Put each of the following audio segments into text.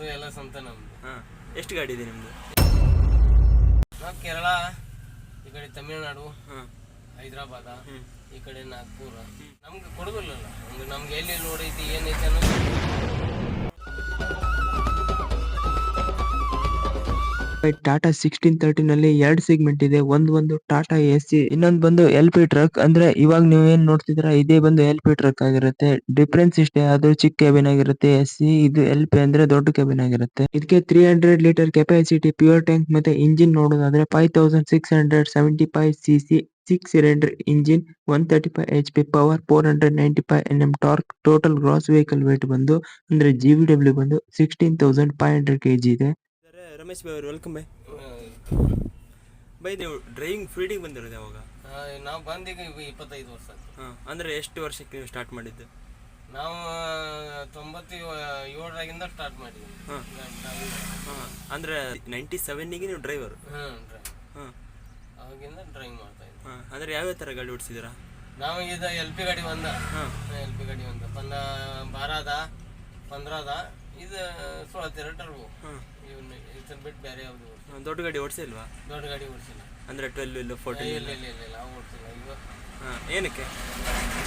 ಅದು ಎಲ್ಲ ಸ್ವಂತ ನಮ್ದು. ಹಾ ಎಷ್ಟು ಗಾಡಿ ಇದೆ ನಿಮ್ದು? ನಾವು ಕೇರಳ ಈ ಕಡೆ ತಮಿಳುನಾಡು ಹೈದ್ರಾಬಾದ ಹೈದರಾಬಾದ ಈ ಕಡೆ ನಾಗ್ಪುರ. ನಮ್ಗೆ ಕೊಡಗಲ್ಲ ನಮ್ಗೆ ನಮ್ಗೆ ಎಲ್ಲಿ ನೋಡೈತಿ ಏನೈತಿ ಅನ್ನೋದು ಟಾಟಾ ಸಿಕ್ಸ್ಟೀನ್ ತರ್ಟಿನಲ್ಲಿ ಎರಡು ಸೆಗ್ಮೆಂಟ್ ಇದೆ. ಒಂದ್ ಒಂದು ಟಾಟಾ ಎಸಿ ಇನ್ನೊಂದ್ ಬಂದು ಎಲ್ ಪಿ ಟ್ರಕ್ ಅಂದ್ರೆ ಇವಾಗ ನೀವ್ ಏನ್ ನೋಡ್ತಿದ್ರ ಇದೇ ಬಂದು ಎಲ್ ಪಿ ಟ್ರಕ್ ಆಗಿರುತ್ತೆ. ಡಿಫ್ರೆನ್ಸ್ ಇಷ್ಟೇ ಅದು ಚಿಕ್ಕ ಕ್ಯಾಬಿನ್ ಆಗಿರುತ್ತೆ ಎಸಿ ಇದು ಎಲ್ ಪಿ ಅಂದ್ರೆ ದೊಡ್ಡ ಕ್ಯಾಬಿನ್ ಆಗಿರುತ್ತೆ. ಇದಕ್ಕೆ three hundred litre capacity fuel tank ಮತ್ತೆ ಇಂಜಿನ್ ನೋಡೋದಾದ್ರೆ five thousand six hundred seventy five C C six cylinder engine one thirty five H P power four hundred ninety five N M torque total gross vehicle weight ಬಂದು, ಅಂದ್ರೆ G W ಬಂದು sixteen thousand five hundred K G ಇದೆ. ರಮೇಶ್ ಬೈ ಅವರು welcome ಬೈ. ಬೈ ನೀವು driving ಫೀಲ್ಡಿಗೆ ಬಂದಿರೋದು ಯಾವಾಗ? ನಾವು ಬಂದೀಗ ಇವ್- ಇಪ್ಪತ್ತೈದು ವರ್ಷ ಆಯ್ತು. ಹಾಂ ಅಂದರೆ ಎಷ್ಟು ವರ್ಷಕ್ಕೆ ನೀವು ಸ್ಟಾರ್ಟ್ ಮಾಡಿದ್ದು? ನಾವು ತೊಂಬತ್ತು ಏಳರಾಗಿಂದ ಸ್ಟಾರ್ಟ್ ಮಾಡಿದ್ವಿ. ಹಾಂ. ಹಾಂ ಅಂದರೆ ನೈಂಟಿ ಸೆವೆನ್ನಿಗೆ ನೀವು ಡ್ರೈವರ್ ಹಾಂ ಡ್ರೈವ್ ಹಾಂ. ಅವಾಗಿಂದ ಡ್ರೈವಿಂಗ್ ಮಾಡ್ತಾ ಇದ್ವಿ. ಹಾಂ ಅಂದರೆ ಯಾವ್ಯಾವ ಥರ ಗಾಡಿ ಓಡಿಸಿದ್ದೀರಾ ನಾವು ಇದು ಎಲ್ ಪಿ ಗಾಡಿ ಒಂದ. ಹಾಂ. ಎಲ್ ಪಿ ಗಾಡಿ ಒಂದ. ಪಂದ ಬಾರದ ಪಂದ್ರದ ಇದು ಸೋಳತ್ತೆರಡು ಟರ್ಬು ಹಾಂ. ಇವನ್ನ ಇದನ್ನ ಬಿಟ್ಟು ಬೇರೆ ಯಾವುದು ದೊಡ್ಡ ಗಾಡಿ ಓಡಿಸಿಲ್ವಾ? ದೊಡ್ಡ ಗಾಡಿ ಓಡಿಸಿಲ್ಲ. ಅಂದರೆ ಟ್ವೆಲ್ ಇಲ್ಲ ಫೋರ್ಟೀನ್ ಇಲ್ಲ ಇಲ್ಲ? ಇಲ್ಲ ಇಲ್ಲ ಅವು ಓಡಿಸಿಲ್ಲ. ಈಗ ಹಾಂ ಏನಕ್ಕೆ?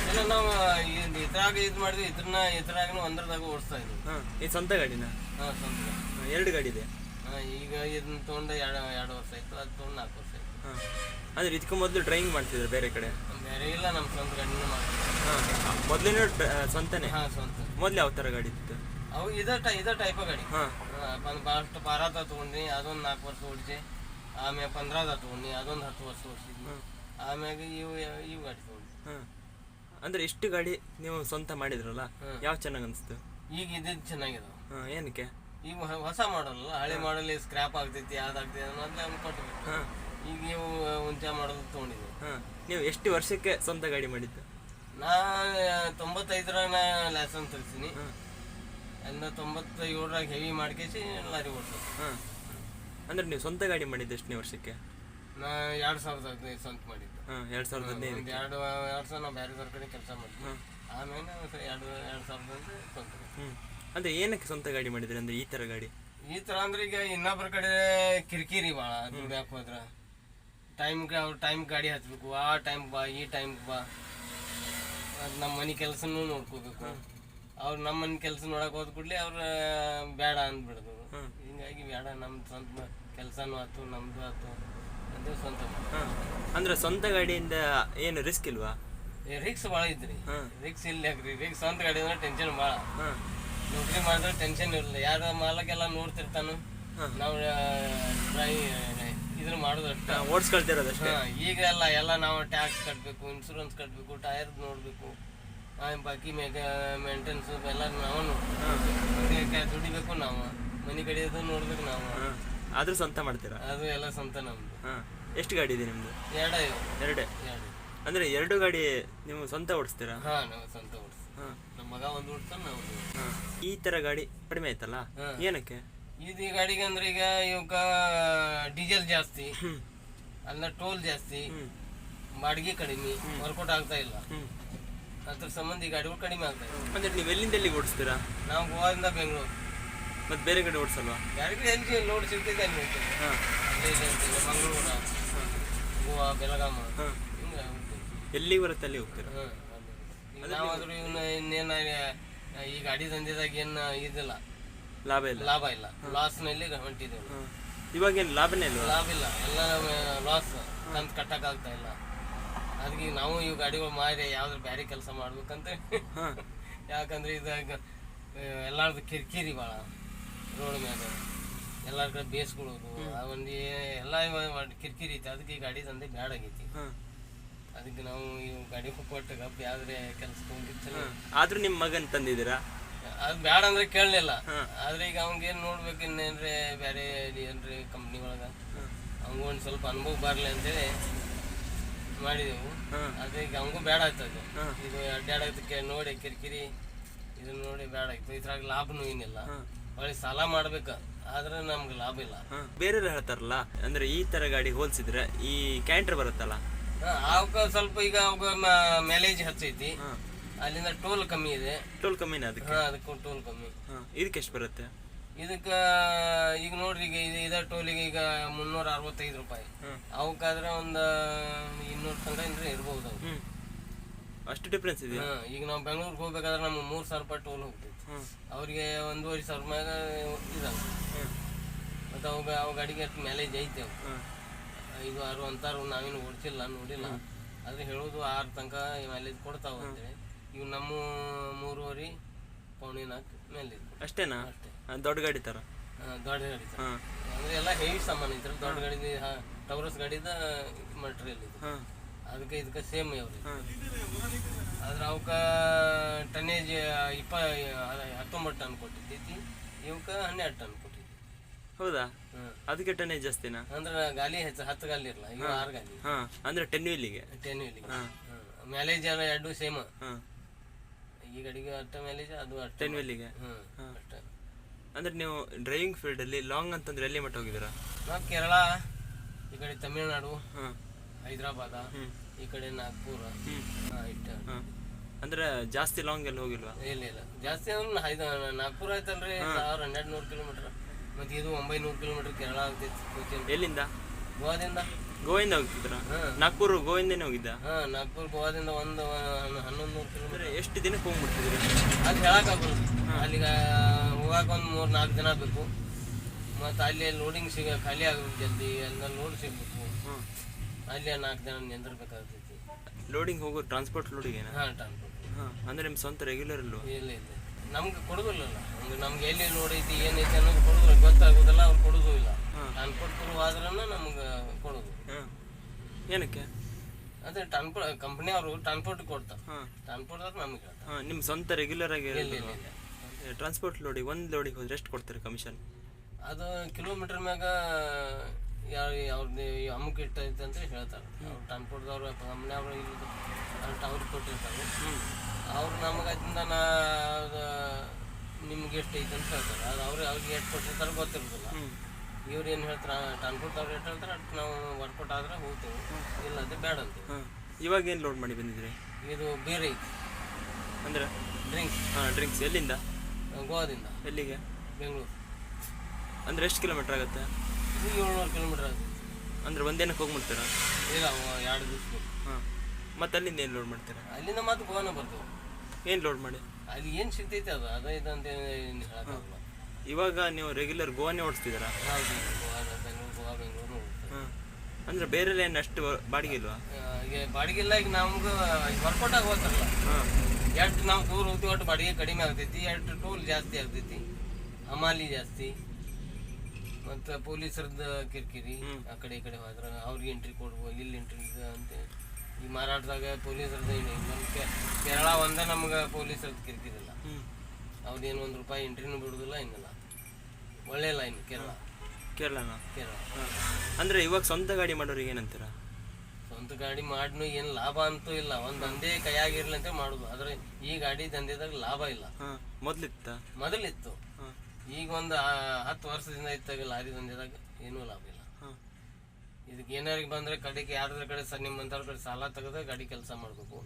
ಇಲ್ಲ ನಾವು ಇದ್- ಇದ್ರಾಗ ಇದು ಮಾಡಿದ್ವಿ ಇದ್ರನ್ನ ಇದ್ರಾಗನು ಒಂದ್ರದಾಗ ಓಡಿಸ್ತಾ ಇದ್ವಿ. ಹಾಂ ಇದು ಸ್ವಂತ ಗಾಡಿನ? ಹಾಂ ಸ್ವಂತ ಎರಡು ಗಾಡಿ ಇದೆ. ಹಾಂ ಈಗ ಇದನ್ನ ತೊಗೊಂಡು ಎರಡು ಎರಡು ವರ್ಷ ಆಯ್ತು ಅದು ತೊಗೊಂಡು ನಾಲ್ಕು ವರ್ಷ ಆಯ್ತು. ಹಾಂ ಅಂದರೆ ಇದಕ್ಕೂ ಮೊದಲು ಡ್ರೈವಿಂಗ್ ಮಾಡ್ತಿದ್ರು ಬೇರೆ ಕಡೆ? ಬೇರೆ ಇಲ್ಲ ನಮ್ಮ ಸ್ವಂತ ಗಾಡಿನೂ ಮಾಡ್ತೀವಿ ಹಾಂ ಮೊದಲಿನ ಸ್ವಂತನೇ? ಹಾಂ ಸ್ವಂತ ಮೊದಲು ಯಾವ ಥರ ಗಾಡಿ ಇತ್ತು? ಅವು ಇದೇ ಟೈ ಇದೇ ಟೈಪ ಗಾಡಿ. ಹಾಂ. ಭಾಳಷ್ಟು ಬಾರಾದ ತೊಗೊಂಡಿ ಅದೊಂದು ನಾಲ್ಕು ವರ್ಷ ಓಡಿಸಿ ಆಮ್ಯಾಗ ಪಂದ್ರಾದ ತೊಗೊಂಡಿ ಅದೊಂದು ಹತ್ತು ವರ್ಷ ಓಡಿಸಿದ್ನಿ ಆಮ್ಯಾಗ ಇವು ಇವು ಗಾಡಿ ತೊಗೊಂಡು. ಹಾಂ. ಅಂದರೆ ಇಷ್ಟು ಗಾಡಿ ನೀವು ಸ್ವಂತ ಮಾಡಿದ್ರಲ್ಲ ಹ್ಮ್. ಯಾವ ಚೆನ್ನಾಗಿ ಅನಿಸ್ತು? ಈಗ ಇದ್ದಿದ್ದು ಚೆನ್ನಾಗಿದಾವೆ ಹಾಂ ಏನಕ್ಕೆ? ಈಗ ಹೊ- ಹೊಸ ಮಾಡಲ್ಲ ಹಳೆ ಮಾಡಲ್ ಸ್ಕ್ರಾಪ್ ಆಗ್ತೈತಿ ಅದಾಗ್ತೈತಿ ಅನ್ನೋದ್ಲೆ ಅವ್ನು ಕೊಟ್ಬಿಟ್ಟು ಹಾಂ. ಈಗ ನೀವು ಉಂಚ ಮಾಡೋದು ತೊಗೊಂಡಿದ್ದೆ ಹಾಂ. ನೀವು ಎಷ್ಟು ವರ್ಷಕ್ಕೆ ಸ್ವಂತ ಗಾಡಿ ಮಾಡಿದ್ದು? ನಾ ತೊಂಬತ್ತೈದರಾಗ ನಾ ಲೈಸೆನ್ಸ್ ತೆಗ್ಸೀನಿ ಹಾಂ ಅಲ್ಲಿಂದ ತೊಂಬತ್ತ ಏಳರಾಗ ಹೆವಿ ಮಾಡ್ಕೇಸಿ ಲಾರಿ ಓಡ್ಸೋದು ಹಾಂ. ಅಂದ್ರೆ ನೀವು ಸ್ವಂತ ಗಾಡಿ ಮಾಡಿದ್ದು ಎಷ್ಟನೇ ವರ್ಷಕ್ಕೆ? ನಾ ಎರಡು ಸಾವಿರದ ಹದಿನೈದು ಸ್ವಂತ ಮಾಡಿದ್ದು. ಹಾಂ ಎರಡು ಸಾವಿರದ ಹದಿನೈದು ಒಂದು ಎರಡು ಎರಡು ಸಾವಿರ ನಾವು ಬೇರೆ ಕಡೆ ಕೆಲಸ ಮಾಡಿದ್ವಿ ಆಮೇಲೆ ಎರಡು ಎರಡು ಸಾವಿರದ ಸ್ವಂತ ಹ್ಞೂ ಅಂದರೆ ಏನಕ್ಕೆ ಸ್ವಂತ ಗಾಡಿ ಮಾಡಿದ್ರಿ? ಅಂದ್ರೆ ಈ ಥರ ಗಾಡಿ? ಈ ಥರ ಅಂದ್ರೆ ಈಗ ಇನ್ನೊಬ್ರ ಕಡೆ ಕಿರಿಕಿರಿ ಭಾಳ ದುಡ್ಯಾಕ ಹೋದ್ರ. ಟೈಮ್ಗೆ ಅವ್ರ ಟೈಮ್ ಗಾಡಿ ಹಚ್ಬೇಕು. ಆ ಟೈಮ್ ಬಾ ಈ ಟೈಮ್ ಬಾ. ಅದು ನಮ್ಮ ಮನೆ ಕೆಲಸನೂ ನೋಡ್ಕೋಬೇಕು. ಅವ್ರು ನಮ್ಮನ್ನ ಮನೆ ಕೆಲಸ ನೋಡಕ್ ಹೋದ ಕೂಡಲೇ ಅವ್ರ ಬೇಡ ಅಂದ್ಬಿಡ್ದು. ಹಿಂಗಾಗಿ ಬೇಡ ನಮ್ಮ ಸ್ವಂತ ಕೆಲಸನೂ ಆತು ನಮ್ದು ಆತು ಅಂತ ಸ್ವಂತ ಅಂದ್ರೆ ಸ್ವಂತ ಗಾಡಿಯಿಂದ ಏನು ರಿಸ್ಕ್ ಇಲ್ವಾ? ರಿಕ್ಸ್ ಭಾಳ ಐತ್ರಿ. ಹಾಂ. ರಿಕ್ಸ್ ಇಲ್ಲ ಯಾಕ್ರಿ? ರಿಕ್ಸ್ ಸ್ವಂತ ಗಾಡಿ ಅಂದ್ರೆ ಟೆನ್ಷನ್ ಭಾಳ. ಹಾಂ. ನೌಕರಿ ಮಾಡಿದ್ರೆ ಟೆನ್ಷನ್ ಇರಲಿಲ್ಲ. ಯಾರ ಮಾಲಕ್ಕೆಲ್ಲ ನೋಡ್ತಿರ್ತಾನು. ನಾವು ಡ್ರೈ ಇದನ್ನ ಮಾಡೋದು ಅಷ್ಟೇ. ಅಷ್ಟೇ. ಈಗ ಎಲ್ಲ ಎಲ್ಲ ನಾವು ಟ್ಯಾಕ್ಸ್ ಕಟ್ಟಬೇಕು ಇನ್ಸೂರೆನ್ಸ್ ಕಟ್ಟಬೇಕು ಟೈರ್ ನೋಡಬೇಕು. ಬಾಕಿ ಮೇಗ ಮೇಂಟೆನ್ಸ್ ಎಲ್ಲ ನಾವು ದುಡಿಬೇಕು ನಾವು. ಮನೆ ಕಡಿಯೋದು ನೋಡ್ಬೇಕು ನಾವು. ಆದರೂ ಸ್ವಂತ ಮಾಡ್ತೀರಾ? ಅದು ಎಲ್ಲ ಸ್ವಂತ ನಮ್ದು. ಎಷ್ಟು ಗಾಡಿ ಇದೆ ನಿಮ್ಮದು ಎರಡೇ? ಎರಡೇ. ಅಂದರೆ ಎರಡು ಗಾಡಿ ನೀವು ಸ್ವಂತ ಓಡಿಸ್ತೀರಾ? ಹಾ ನಾವು ಸ್ವಂತ ಓಡಿಸ್ ಹಾಂ. ನಮ್ಮ ಮಗ ಒಂದು ಓಡಿಸ್ತಾನೆ ನಾವು ಓಡಿಸ್ತೀವಿ. ಈ ತರ ಗಾಡಿ ಕಡಿಮೆ ಆಯ್ತಲ್ಲ. ಏನಕ್ಕೆ? ಇದು ಗಾಡಿಗೆ ಅಂದ್ರೆ ಈಗ ಇವಾಗ ಡೀಸೆಲ್ ಜಾಸ್ತಿ. ಅಲ್ಲ ಟೋಲ್ ಜಾಸ್ತಿ. ಬಾಡಿಗೆ ಕಡಿಮೆ. ವರ್ಕೌಟ್ ಆಗ್ತಾ ಇಲ್ಲ. ಅದ್ರ ಸಂಬಂಧ ಈ ಗಾಡಿಗಳು ಕಡಿಮೆ ಆಗ್ತದೆ ಅಂದ್ರೆ ನೀವು ಎಲ್ಲಿಂದ ಎಲ್ಲಿಗೆ ಓಡಿಸ್ತೀರಾ? ನಾವು ಗೋವಾದಿಂದ ಬೆಂಗಳೂರು. ಮತ್ತು ಬೇರೆ ಕಡೆ ಓಡಿಸಲ್ವಾ? ಕಡೆ ಎಲ್ಲಿ ಲೋಡ್ ಸಿಗ್ತೈತೆ ಅಲ್ಲಿ ಹೋಗ್ತೇವೆ ಹಾಂ. ಅಲ್ಲೇ ಇದೆ ಅಂತಿಲ್ಲ, ಮಂಗಳೂರು. ಗೋವಾ ಬೆಳಗಾಮ. ಹಾಂ. ಹಿಂಗೆ ಹೋಗ್ತೇವೆ ಎಲ್ಲಿಗೆ ಬರುತ್ತೆ ಅಲ್ಲಿ ಹೋಗ್ತೀರಾ? ಹಾಂ ಈಗ ನಾವಾದ್ರೂ ಇವನ್ನ ಇನ್ನೇನು ಈ ಗಾಡಿ ದಂಧೆದಾಗ ಏನು ಇದಿಲ್ಲ. ಲಾಭ ಇಲ್ಲ. ಲಾಭ ಇಲ್ಲ. ಲಾಸ್ನಲ್ಲಿ ಹೊಂಟಿದ್ದೇವೆ. ಇವಾಗ ಏನು ಲಾಭನೇ ಇಲ್ಲ ಲಾಭ ಇಲ್ಲ. ಎಲ್ಲ ಲಾಸ್ ತಂದು ಕಟ್ಟಕ್ಕಾಗ್ತಾ ಇಲ್ಲ. ಅದಕ್ಕೆ ನಾವು ಇವು ಗಾಡಿಗಳು ಮಾರಿ ಯಾವ್ದು ಬೇರೆ ಕೆಲಸ ಮಾಡ್ಬೇಕಂತ. ಯಾಕಂದ್ರೆ ಇದಾಗ ಎಲ್ಲಾರ್ದು ಕಿರಿಕಿರಿ ಭಾಳ ರೋಡ್ ಮ್ಯಾಗ. ಎಲ್ಲಾರ ಕಡೆ ಬೇಸ್ಕೊಳ್ಳೋದು ಒಂದು ಎಲ್ಲ ಕಿರಿಕಿರಿ ಐತಿ. ಅದಕ್ಕೆ ಈ ಗಾಡಿ ತಂದೆ ಬ್ಯಾಡ ಆಗೈತಿ. ಅದಕ್ಕೆ ನಾವು ಇವು ಗಾಡಿ ಕೊಟ್ಟು ಗಪ್ ಯಾವ್ದ್ರೆ ಕೆಲ್ಸಕ್ಕೆ ಹೋಗಿತ್ತು ಆದ್ರೂ ನಿಮ್ಮ ಮಗನ್ ತಂದಿದ್ದೀರಾ? ಅದು ಬ್ಯಾಡ ಅಂದ್ರೆ ಕೇಳಲಿಲ್ಲ. ಆದ್ರೆ ಈಗ ಅವ್ನಿಗೆ ಏನು ನೋಡ್ಬೇಕು ಇನ್ನೇನ್ರೀ ಬೇರೆ ಏನ್ರಿ ಕಂಪ್ನಿ ಒಳಗೆ? ಅವಂಗ ಅವ್ನಿಗೂ ಒಂದು ಸ್ವಲ್ಪ ಅನುಭವ ಬರಲಿ ಅಂತೇಳಿ ಮಾಡಿದೆವು. ಅದು ಅದೇ ಈಗ ಅವಂಗೂ ಬೇಡ ಆಯ್ತದೆ ಇದು ಅಡ್ಡಾಡೋದಕ್ಕೆ ನೋಡಿ ಕಿರಿಕಿರಿ ಇದನ್ನ ನೋಡಿ ಬೇಡ ಆಯ್ತು ಇದ್ರಾಗ ಲಾಭನೂ ಏನಿಲ್ಲ. ಒಳ್ಳೆ ಸಾಲ ಮಾಡ್ಬೇಕ. ಆದ್ರೆ ನಮ್ಗೆ ಲಾಭ ಇಲ್ಲ. ಬೇರೆ ಬೇರೆಯವ್ರು ಹೇಳ್ತಾರಲ್ಲ ಅಂದ್ರೆ ಈ ತರ ಗಾಡಿ ಹೋಲ್ಸಿದ್ರೆ ಈ ಕ್ಯಾಂಟ್ರ್ ಬರುತ್ತಲ್ಲ? ಅವಕ್ಕ ಸ್ವಲ್ಪ ಈಗ ಅವಾಗ ಮೈಲೇಜ್ ಹಚ್ಚೈತಿ. ಅಲ್ಲಿಂದ ಟೋಲ್ ಕಮ್ಮಿ ಇದೆ. ಟೋಲ್ ಕಮ್ಮಿನ ಅದಕ್ಕೆ? ಅದಕ್ಕೂ ಟೋಲ್ ಕಮ್ಮಿ. ಇದಕ್ಕೆ ಎಷ್ಟು ಬರುತ್ತೆ? ಇದಕ್ಕೆ ಈಗ ನೋಡ್ರಿ ಈಗ ಇದು ಇದ ಟೋಲಿಗೆ ಈಗ ಮುನ್ನೂರ ಅರವತ್ತೈದು ರೂಪಾಯಿ. ಅವಕ್ಕಾದ್ರೆ ಒಂದು ಇನ್ನೂರು ತನಕ ಏನ್ರಿ ಇರ್ಬೋದು ಅವು ಅಷ್ಟು ಡಿಫ್ರೆನ್ಸ್ ಇದೆ ಹಾ, ಈಗ ನಾವು ಬೆಂಗಳೂರಿಗೆ ಹೋಗ್ಬೇಕಾದ್ರೆ ನಮ್ಗೆ ಮೂರು ಸಾವಿರ ರೂಪಾಯಿ ಟೋಲ್ ಹೋಗ್ತೈತಿ. ಅವರಿಗೆ ಒಂದೂವರೆ ಸಾವಿರ ಮ್ಯಾಗ ಇದಾವೆ ಮತ್ತು ಅವಾಗ ಅವ ಗಾಡಿಗೆ ಅಷ್ಟು ಮ್ಯಾಲೇಜ್ ಐತೆ ಅವು. ಐದು ಆರು ಅಂತಾರು ನಾವೇನು ಓಡಿಸಿಲ್ಲ ನೋಡಿಲ್ಲ. ಆದ್ರೆ ಹೇಳೋದು ಆರು ತನಕ ಮೈಲೇಜ್ ಕೊಡ್ತಾವ ಅಂತೇಳಿ ಇವು ನಮ್ಮ ಮೂರುವರೆ ಪೌಣಿ ನಾಲ್ಕು ಮ್ಯಾಲೇಜ್ ಅಷ್ಟೇನಾ? ಅಷ್ಟೇ. ದೊಡ್ಡ ಗಾಡಿ ತರ. ದೊಡ್ಡ ಗಾಡಿ ತರ. ಹಾಂ. ಅಂದ್ರೆ ಎಲ್ಲ ಹೆವಿ ಸಾಮಾನು ಐತ್ರ ದೊಡ್ಡ ಗಾಡಿ ಟವರ್ಸ್ ಗಾಡಿದ ಮಟೀರಿಯಲ್ ಇದು ಅದಕ್ಕೆ ಇದಕ್ಕೆ ಸೇಮ್ ಇವ್ರಿ. ಆದ್ರೆ ಅವಕ್ಕ ಟನ್ನೇಜ್ ಇಪ್ಪ ಹತ್ತೊಂಬತ್ತು ಟನ್ ಕೊಟ್ಟಿದ್ದೈತಿ. ಇವಕ್ಕ ಹನ್ನೆರಡು ಟನ್ ಕೊಟ್ಟಿದ್ದೆ. ಹೌದಾ? ಅದಕ್ಕೆ ಟನ್ನೇಜ್ ಜಾಸ್ತಿನಾ? ಅಂದ್ರೆ ಗಾಲಿ ಹೆಚ್ಚು ಹತ್ತು ಗಾಲಿ ಇರಲ್ಲ ಇವು ಆರು ಗಾಲಿ. ಅಂದರೆ ಟೆನ್ ವೀಲಿಗೆ ಟೆನ್ ವೀಲಿಗೆ. ಮ್ಯಾಲೇಜ್ ಎಲ್ಲ ಎರಡು ಸೇಮ್ ಈ ಗಾಡಿಗೆ ಅಷ್ಟ ಮ್ಯಾಲೇಜ್ ಅದು ಟೆನ್ ವೀಲಿಗೆ ಹ್ಮ್ ಅಷ್ಟ. ಅಂದರೆ ನೀವು ಡ್ರೈವಿಂಗ್ ಫೀಲ್ಡಲ್ಲಿ ಲಾಂಗ್ ಅಂತಂದ್ರೆ ಎಲ್ಲಿ ಮಟ್ಟ ಹೋಗಿದ್ದೀರಾ? ನಾವು ಕೇರಳ ಈ ಕಡೆ ತಮಿಳ್ನಾಡು ಹಾಂ. ಹೈದರಾಬಾದ. ಈ ಕಡೆ ನಾಗ್ಪುರ ಅಂದ್ರೆ ಜಾಸ್ತಿ ಲಾಂಗ್ ಎಲ್ಲ ಹೋಗಿಲ್ವಾ? ಇಲ್ಲ ಇಲ್ಲ ಜಾಸ್ತಿ ಅಂದ್ರೆ ಹೈದ ನಾಗ್ಪುರ ಆಯ್ತಲ್ರಿ ಸಾವಿರ ಹನ್ನೆರಡು ನೂರು ಕಿಲೋಮೀಟರ್. ಮತ್ತೆ ಇದು ಒಂಬೈನೂರು ಕಿಲೋಮೀಟರ್ ಕೇರಳ ಆಗ್ತೈತಿ ಎಲ್ಲಿಂದ? ಗೋವಾದಿಂದ. ಗೋವಿಂದ ಹೋಗ್ತಿದ್ರ. ನಾಗ್ಪುರ್ ಗೋವಿಂದನೇ ಹೋಗಿದ್ದ? ಹಾ ನಾಗ್ಪುರ್ ಗೋವಾದಿಂದ ಒಂದು ಹನ್ನೊಂದು ನೂರು ಕಿಲೋಮೀಟರ್. ಎಷ್ಟು ದಿನಕ್ಕೆ ಹೋಗ್ಬಿಡ್ತಿದ್ರಿ ಅದು ಹೇಳಕ್ಕಾಗಲ್ಲ. ಅಲ್ಲಿಗ ಹೋಗಾಕ ಒಂದು ಮೂರು ನಾಲ್ಕು ದಿನ ಬೇಕು. ಮತ್ತು ಅಲ್ಲಿ ಲೋಡಿಂಗ್ ಸಿಗ ಖಾಲಿ ಆಗಬೇಕು ಜಲ್ದಿ ಎಲ್ಲ ಲೋಡ್ ಸಿಗಬೇಕು. ಅಲ್ಲಿ ನಾಲ್ಕು ದಿನ ನಿಂದಿರ್ಬೇಕಾಗ್ತೈತಿ. ಲೋಡಿಂಗ್ ಹೋಗೋ ಟ್ರಾನ್ಸ್ಪೋರ್ಟ್ ಲೋಡಿಗೇನಾ ಹಾಂ ಟ್ರಾನ್ಸ್ಪೋರ್ಟ್ ಹಾಂ ಅಂದರೆ ನಿಮ್ಮ ಸ್ವಂತ ರೆಗ್ಯುಲರ್ ಇಲ್ಲ ಇಲ್ಲ ಇಲ್ಲ. ನಮ್ಗೆ ಕೊಡೋದಿಲ್ಲಲ್ಲ. ನಮ್ಗೆ ನಮ್ಗೆ ಎಲ್ಲಿ ಲೋಡ್ ಐತಿ ಏನೈತಿ ಅನ್ನೋದು ಕೊಡೋದಿಲ್ಲ. ಗೊತ್ತಾಗೋದಿಲ್ಲ ಅವ್ರು ಕೊಡೋದು ಇಲ್ಲ. ಟ್ರಾನ್ಸ್ಪೋರ್ಟ್ ಕೊಡುವ ಆದ್ರೂ ನಮ್ಗೆ ಕೊಡೋದು. ಹಾಂ. ಏನಕ್ಕೆ? ಅದೇ ಟ್ರಾನ್ಸ್ಪೋರ್ಟ್ ಕಂಪ್ನಿ ಅವರು ಟ್ರಾನ್ಸ್ಪೋರ್ಟ್ ಕೊಡ್ತಾರೆ. ಟ್ರಾನ್ಸ್ಪೋರ್ಟ್ ನಮ್ಗೆ ಹಾಂ ನಿಮ್ಮ ಸ್ವಂತ ರೆಗ್ಯುಲರ್ ಆಗಿ ಇಲ್ಲ ಇಲ್ಲ. ಟ್ರಾನ್ಸ್ಪೋರ್ಟ್ ಲೋಡಿಗೆ ಒಂದು ಲೋಡಿಗೆ ಹೋದ್ರೆ ಎಷ್ಟು ಕೊಡ್ತಾರೆ ಕಮಿಷನ್ ಅದು ಕಿಲೋಮೀಟರ್ ಮ್ಯಾಗ ಯಾರು ಅವ್ರದ್ದು ಅಮುಕ್ ಇಷ್ಟ ಐತೆ ಅಂತ ಹೇಳ್ತಾರೆ. ಟ್ರಾನ್ಸ್ಪೋರ್ಟ್ದವ್ರು ಅವ್ರು ಅವರು ಇಲ್ಲಿ ಅವ್ರಿಗೆ ಕೊಟ್ಟಿರ್ತಾರೆ ಅವ್ರು ನಮಗೆ ಅದರಿಂದ ನಾ ನಿಮ್ಗೆ ಎಷ್ಟು ಐತೆ ಅಂತ ಹೇಳ್ತಾರೆ. ಅದು ಅವ್ರಿಗೆ ಅವ್ರಿಗೆ ಎಷ್ಟು ಕೊಟ್ಟಿರ್ತಾರೆ ಗೊತ್ತಿರೋದಿಲ್ಲ. ಇವ್ರು ಏನು ಹೇಳ್ತಾರೆ ಟ್ರಾನ್ಸ್ಪೋರ್ಟ್ ಅವ್ರು ಎಷ್ಟು ಹೇಳ್ತಾರೆ ಅಷ್ಟು ನಾವು ವರ್ಕೌಟ್ ಆದ್ರೆ ಹೋಗ್ತೇವೆ. ಇಲ್ಲ ಅದೇ ಬೇಡ ಅಂತ. ಇವಾಗ ಏನು ಲೋಡ್ ಮಾಡಿ ಬಂದಿದ್ರಿ ಇದು ಬೇರೆ ಐತಿ. ಅಂದ್ರೆ? ಡ್ರಿಂಕ್ಸ್ ಹಾಂ ಡ್ರಿಂಕ್ಸ್ ಎಲ್ಲಿಂದ? ಗೋವಾದಿಂದ. ಎಲ್ಲಿಗೆ? ಬೆಂಗಳೂರು. ಅಂದರೆ ಎಷ್ಟು ಕಿಲೋಮೀಟ್ರ್ ಆಗುತ್ತೆ? ಇದು ಏಳ್ನೂರು ಕಿಲೋಮೀಟರ್ ಆಗುತ್ತೆ. ಅಂದರೆ ಹೋಗಿ ಮಾಡ್ತೀರಾ ಇಲ್ಲ ಎರಡು ದಿವಸ ಹಾಂ. ಮತ್ತು ಅಲ್ಲಿಂದ ಏನು ಲೋಡ್ ಮಾಡ್ತೀರಾ? ಅಲ್ಲಿಂದ ಮತ್ತೆ ಗೋವಾನ ಬರ್ತೇವೆ. ಏನು ಲೋಡ್ ಮಾಡಿ? ಅಲ್ಲಿ ಏನು ಸಿಗ್ತೈತೆ ಅದು? ಅದ ಇದು ಏನು ಹೇಳಕ್ಕಾಗಲ್ಲ. ಇವಾಗ ನೀವು ರೆಗ್ಯುಲರ್ ಗೋವಾನೇ ಓಡಿಸ್ತಿದ್ದೀರಾ? ಹೌದು ಗೋವಾ ಬೆಂಗಳೂರು ಗೋವಾ ಬೆಂಗಳೂರು ಹಾಂ. ಅಂದರೆ ಬೇರೆ ಏನು ಅಷ್ಟು ಬಾಡಿಗೆ ಇಲ್ವಾ? ಈಗ ಬಾಡಿಗೆ ಇಲ್ಲ ಈಗ ನಮ್ಗೆ ವರ್ಕೌಟ್ ಆಗಿ ಹೋಗ್ತಾರಲ್ಲ. ಹಾಂ. ಎಷ್ಟು ನಾವು ದೂರ ಹೋಗ್ತೀವಿ ಒಟ್ಟು ಬಾಡಿಗೆ ಕಡಿಮೆ ಆಗ್ತೈತಿ ಎಷ್ಟು ಟೋಲ್ ಜಾಸ್ತಿ ಆಗ್ತೈತಿ ಹಮಾಲಿ ಜಾಸ್ತಿ. ಮತ್ತು ಪೊಲೀಸರದ ಕಿರಿಕಿರಿ ಆ ಕಡೆ ಈ ಕಡೆ ಹೋದ್ರೆ ಅವ್ರಿಗೆ ಎಂಟ್ರಿ ಕೊಡ್ಬೋದು ಇಲ್ಲಿ ಎಂಟ್ರಿ ಅಂತ ಈ ಮಾರಾಟದಾಗ ಪೊಲೀಸರದ ನಮ್ಮ ಕೇ- ಕೇರಳ ಒಂದೇ ನಮ್ಗೆ ಪೊಲೀಸರದ ಕಿರಿಕಿರಿ ಇಲ್ಲ. ಹ್ಞೂ ಅವ್ರದ್ದೇನು ಒಂದು ರೂಪಾಯಿ ಎಂಟ್ರಿನೂ ಬಿಡುದಿಲ್ಲ ಏನಿಲ್ಲ ಒಳ್ಳೆ ಲೈನ್ ಕೇರಳ. ಕೇರಳನ? ಕೇರಳ. ಅಂದರೆ ಇವಾಗ ಸ್ವಂತ ಗಾಡಿ ಮಾಡೋರಿಗೆ ಏನಂತೀರಾ? ಸ್ವಂತ ಗಾಡಿ ಮಾಡ್ನು ಏನು ಲಾಭ ಅಂತೂ ಇಲ್ಲ. ಒಂದ್ ದಂಧೆ ಕೈಯಾಗಿರ್ಲಿ ಅಂತ ಮಾಡುದು. ಆದ್ರೆ ಈ ಗಾಡಿ ದಂಧೆದಾಗ ಲಾಭ ಇಲ್ಲ. ಮೊದ್ಲಿತ್ತ? ಮೊದಲಿತ್ತು. ಈಗ ಒಂದು ಹತ್ತು ವರ್ಷದಿಂದ ಇತ್ತಾಗ ಲಾರಿ ದಂಧೆದಾಗ ಏನೂ ಲಾಭ ಇಲ್ಲ. ಇದಕ್ಕೆ ಏನಾರಿಗೆ ಬಂದ್ರೆ ಕಡೆಗೆ ಯಾರ್ದ್ರ ಕಡೆ ಸರ್ ನಿಮ್ಮಂಥವ್ರ ಕಡೆ ಸಾಲ ತೆಗೆದ ಗಾಡಿ ಕೆಲಸ ಮಾಡಬೇಕು.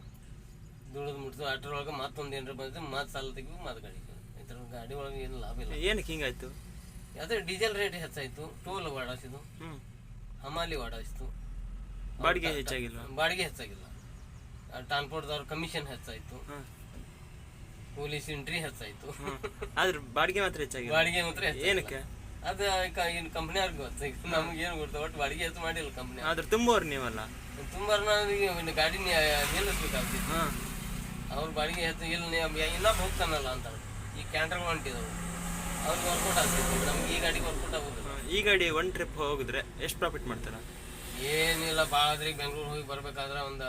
ದುಡಿದು ಮುಟ್ದು ಅಟ್ರೊಳಗೆ ಮತ್ತೊಂದು ಏನಾರ ಬಂದ್ರೆ ಮತ್ತೆ ಸಾಲ ತೆಗಿಬೇಕು ಮತ್ತೆ ಗಾಡಿ ಈ ಥರ ಗಾಡಿ ಒಳಗೆ ಏನು ಲಾಭ ಇಲ್ಲ. ಏನಕ್ಕೆ ಹಿಂಗಾಯ್ತು? ಅದೇ ಡೀಸೆಲ್ ರೇಟ್ ಹೆಚ್ಚಾಯ್ತು. ಟೋಲ್ ಹ್ಞೂ ಹಮಾಲಿ ವಾಡಾಯಿಸ್ತು ಬಾಡಿಗೆ ಹೆಚ್ಚಾಗಿಲ್ಲ ಬಾಡಿಗೆ ಹೆಚ್ಚಾಗಿಲ್ಲ. ಟ್ರಾನ್ಸ್ಪೋರ್ಟ್ದವ್ರ ಕಮಿಷನ್ ಹೆಚ್ಚಾಯ್ತು. ಪೊಲೀಸ್ ಎಂಟ್ರಿ ಹೆಚ್ಚಾಯ್ತು. ಆದ್ರೆ ಬಾಡಿಗೆ ಮಾತ್ರ ಹೆಚ್ಚಾಗಿಲ್ಲ. ಬಾಡಿಗೆ ಮಾತ್ರ. ಏನಕ್ಕೆ? ಅದು ಇನ್ನು ಕಂಪ್ನಿ ಅವ್ರಿಗೆ ಗೊತ್ತಾಯ್ತು ನಮ್ಗೆ ಏನು ಗೊತ್ತ ಒಟ್ಟು ಬಾಡಿಗೆ ಹೆಚ್ಚು ಮಾಡಿಲ್ಲ ಕಂಪ್ನಿ ಆದ್ರೆ ತುಂಬೋರು ನೀವಲ್ಲ? ತುಂಬ ನಾವು ಗಾಡಿ ನಿಲ್ಲಿಸ್ಬೇಕಾಗ್ತಿತ್ತು. ಅವ್ರು ಅವ್ರ ಬಾಡಿಗೆ ಹೆಚ್ಚು ಇಲ್ಲ ನೀವು ಇನ್ನೊಬ್ಬ ಹೋಗ್ತಾನಲ್ಲ ಅಂತ ಈ ಕ್ಯಾಂಟರ್ ಹೊಂಟಿದವು ಅವ್ರಿಗೆ ವರ್ಕೌಟ್ ಆಗ್ತಿತ್ತು. ನಮ್ಗೆ ಈ ಗಾಡಿಗೆ ವರ್ಕೌಟ್ ಆಗೋದಿಲ್ಲ. ಈ ಗಾಡಿ ಒನ್ ಟ್ರಿಪ್ ಹೋಗಿದ್ರೆ ಎಷ್ಟು ಪ್ರಾಫಿಟ್ ಮಾಡ್ತಾರಾ? ಏನಿಲ್ಲ ಭಾಳ ಆದ್ರೆ ಬೆಂಗಳೂರು ಹೋಗಿ ಬರ್ಬೇಕಾದ್ರೆ ಒಂದು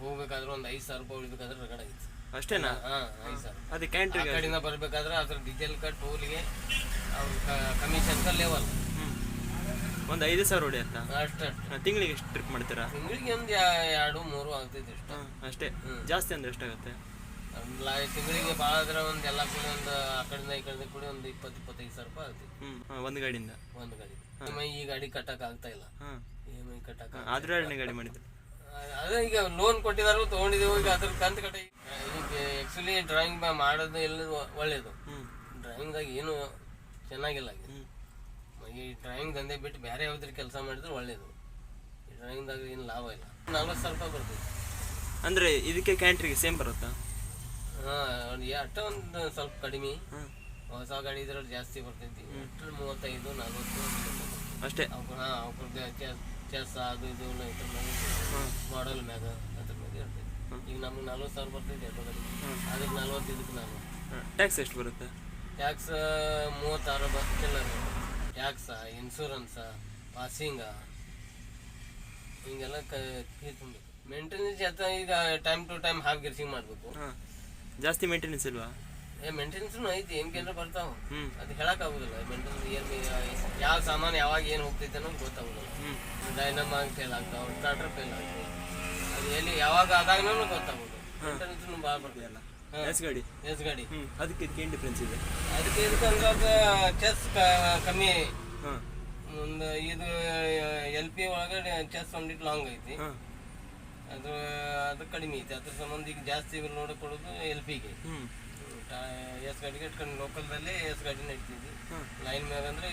ಹೋಗ್ಬೇಕಾದ್ರೆ ಒಂದು ಐದು ಸಾವಿರ ರೂಪಾಯಿ ಉಳಿಬೇಕಾದ್ರೆ ರಗಡ ಆಗಿತ್ತು ಅಷ್ಟೇನಾ? ಹಾಂ ಐದು ಸಾವಿರ ಅದು ಆ ಕ್ಯಾಂಟ್ರಿಗೆ ಕಡೆಯಿಂದ ಬರ್ಬೇಕಾದ್ರೆ ಅದ್ರ ಡೀಸೆಲ್ ಕಟ್ ಟೋಲ್ಗೆ ಅವ್ರ ಕಮಿಷನ್ ಲೆವೆಲ್ ಒಂದು ಐದು ಸಾವಿರ ಹೊಡೆಯತ್ತಾ ಅಷ್ಟೇ ತಿಂಗಳಿಗೆ ಎಷ್ಟು ಟ್ರಿಪ್ ಮಾಡ್ತೀರಾ? ತಿಂಗಳಿಗೆ ಒಂದು ಎರಡು ಮೂರು ಆಗ್ತೈತೆ ಅಷ್ಟೇ. ಹಾಂ ಅಷ್ಟೇ. ಜಾಸ್ತಿ ಅಂದ್ರೆ ಎಷ್ಟಾಗುತ್ತೆ? ತಿಂಗಳಿಗೆ ಭಾಳ ಆದ್ರೆ ಒಂದು ಎಲ್ಲ ಕೂಡಿ ಒಂದು ಆ ಕಡೆಯಿಂದ ಈ ಕಡೆಯಿಂದ ಕೂಡಿ ಒಂದು ಇಪ್ಪತ್ತು ಇಪ್ಪತ್ತೈದು ಸಾವಿರ ರೂಪಾಯಿ ಆಗ್ತೈತಿ. ಹ್ಞೂ ಒಂದು ಗಾಡಿಯಿಂದ. ಒಂದು ಗಾಡಿ. ಇ ಈ ಗಾಡಿ ಕಟ್ಟಕ್ ಆಗ್ತಾ ಇಲ್ಲ. ಹಾಂ. ಐ ಆದ್ರೂ ಎರಡನೇ ಗಾಡಿ ಮಾಡಿದ್ರು ಅದೇ ಈಗ ಲೋನ್ ಕೊಟ್ಟಿದಾರು ತೊಗೊಂಡಿದ್ದೀವಿ ಈಗ ಅದ್ರ ಕಂತು ಕಟ್ಟ ಆ್ಯಕ್ಚುಲಿ ಡ್ರಾಯಿಂಗ್ ಮಾಡೋದು ಎಲ್ಲ ಒಳ್ಳೇದು. ಡ್ರಾಯಿಂಗ್ ಡ್ರಾಯಿಂಗ್ದಾಗ ಏನು ಚೆನ್ನಾಗಿಲ್ಲ. ಈ ಡ್ರಾಯಿಂಗ್ ದಂಧೆ ಬಿಟ್ಟು ಬೇರೆ ಯಾವ್ದ್ರ ಕೆಲಸ ಮಾಡಿದ್ರೆ ಒಳ್ಳೇದು. ಈ ಡ್ರಾಯಿಂಗ್ದಾಗ ಏನು ಲಾಭ ಇಲ್ಲ. ನಲ್ವತ್ತು ಸಾವಿರ ರೂಪಾಯಿ ಬರ್ತದೆ. ಅಂದ್ರೆ ಇದಕ್ಕೆ ಕ್ಯಾಂಟ್ರಿಗೆ ಸೇಮ್ ಬರುತ್ತಾ? ಹಾಂ ಅಟ್ಟ ಒಂದು ಸ್ವಲ್ಪ ಕಡಿಮೆ. ಹೊಸ ಗಾಡಿ ಇದ್ರಲ್ಲಿ ಜಾಸ್ತಿ ಬರ್ತೈತಿ. ಮೂವತ್ತೈದು ನಲ್ವತ್ತು. ಅಷ್ಟೇ. ಅವ್ರ ಹಾಂ ಅವ್ರದ್ದು ಚೆಸ್ ಅದು ಇದು ಎಲ್ಲ ಇದ್ರ ಮ್ಯಾಗ ಮಾಡಲ್ ಮ್ಯಾಗ ಅದ್ರ ಮ್ಯಾಗ ಇರ್ತೈತಿ ಈಗ ನಮ್ಗೆ ನಲ್ವತ್ತು ಸಾವಿರ ಬರ್ತೈತಿ ಎರಡು ಗಾಡಿ. ಅದಕ್ಕೆ ನಲ್ವತ್ತು ಇದಕ್ಕೆ ನಾನು. ಟ್ಯಾಕ್ಸ್ ಎಷ್ಟು ಬರುತ್ತೆ? ಟ್ಯಾಕ್ಸ್ ಮೂವತ್ತಾರು ಬರ್ತಿಲ್ಲ ಟ್ಯಾಕ್ಸ ಇನ್ಶೂರೆನ್ಸ ಪಾಸಿಂಗ ಹಿಂಗೆಲ್ಲ ಕ ತುಂಬಬೇಕು ಮೇಂಟೆನೆನ್ಸ್ ಈಗ time to time half greasing ಮಾಡಬೇಕು ಜಾಸ್ತಿ ಮೇಂಟೆನೆನ್ಸ್ ಇಲ್ವಾ? ಏ ಮೇಂಟೆನೆನ್ಸ್ನು ಐತಿ ಏನು ಕೇಂದ್ರ ಬರ್ತಾವ. ಅದು ಆಗುದಿಲ್ಲ ಮೇಂಟೆನೆನ್ಸ್ ಏನ್ ಯಾವ ಸಾಮಾನು ಯಾವಾಗ ಏನು ಹೋಗ್ತೈತೆ ಅನ್ನೋದು ಗೊತ್ತಾಗೋದಿಲ್ಲ. ಡೈನಮಾಗ್ ಫೇಲ್ ಆಗ್ತಾವ ಸ್ಟಾರ್ಟರ್ ಫೇಲ್ ಆಗ್ತಾವ. ಅದು ಎಲ್ಲಿ ಯಾವಾಗ ಆದಾಗ್ನೂ ಗೊತ್ತಾಗುದು ಮೇಂಟೆನೆನ್ಸ್ ಭಾಳ ಬರ್ತಿಲ್ಲ ಎಸ್ ಗಾಡಿ. ಎಸ್ ಗಾಡಿ. ಅದಕ್ಕೆ ಏನು ಡಿಫ್ರೆನ್ಸ್ ಇದೆ? ಅದಕ್ಕೆ ಇದಕ್ಕೆ ಚೆಸ್ ಕಮ್ಮಿ ಒಂದು ಇದು ಎಲ್ ಪಿ ಒಳಗಡೆ ಚೆಸ್ ಒಂದಿಟ್ಟು ಲಾಂಗ್ ಐತಿ. ಅದು ಅದು ಕಡಿಮೆ ಐತಿ. ಅದ್ರ ಸಂಬಂಧ ಈಗ ಜಾಸ್ತಿ ಕೊಡೋದು ಎಲ್ ಪಿಗೆ ಹ್ಞೂ ಎಸ್ ಗಾಡಿಗೆ ಇಟ್ಕೊಂಡು ಲೋಕಲ್ದಲ್ಲಿ ಎಸ್ ಗಾಡಿನ ಇಡ್ತಿದ್ವಿ. ಲೈನ್ ಮ್ಯಾಗ ಅಂದ್ರೆ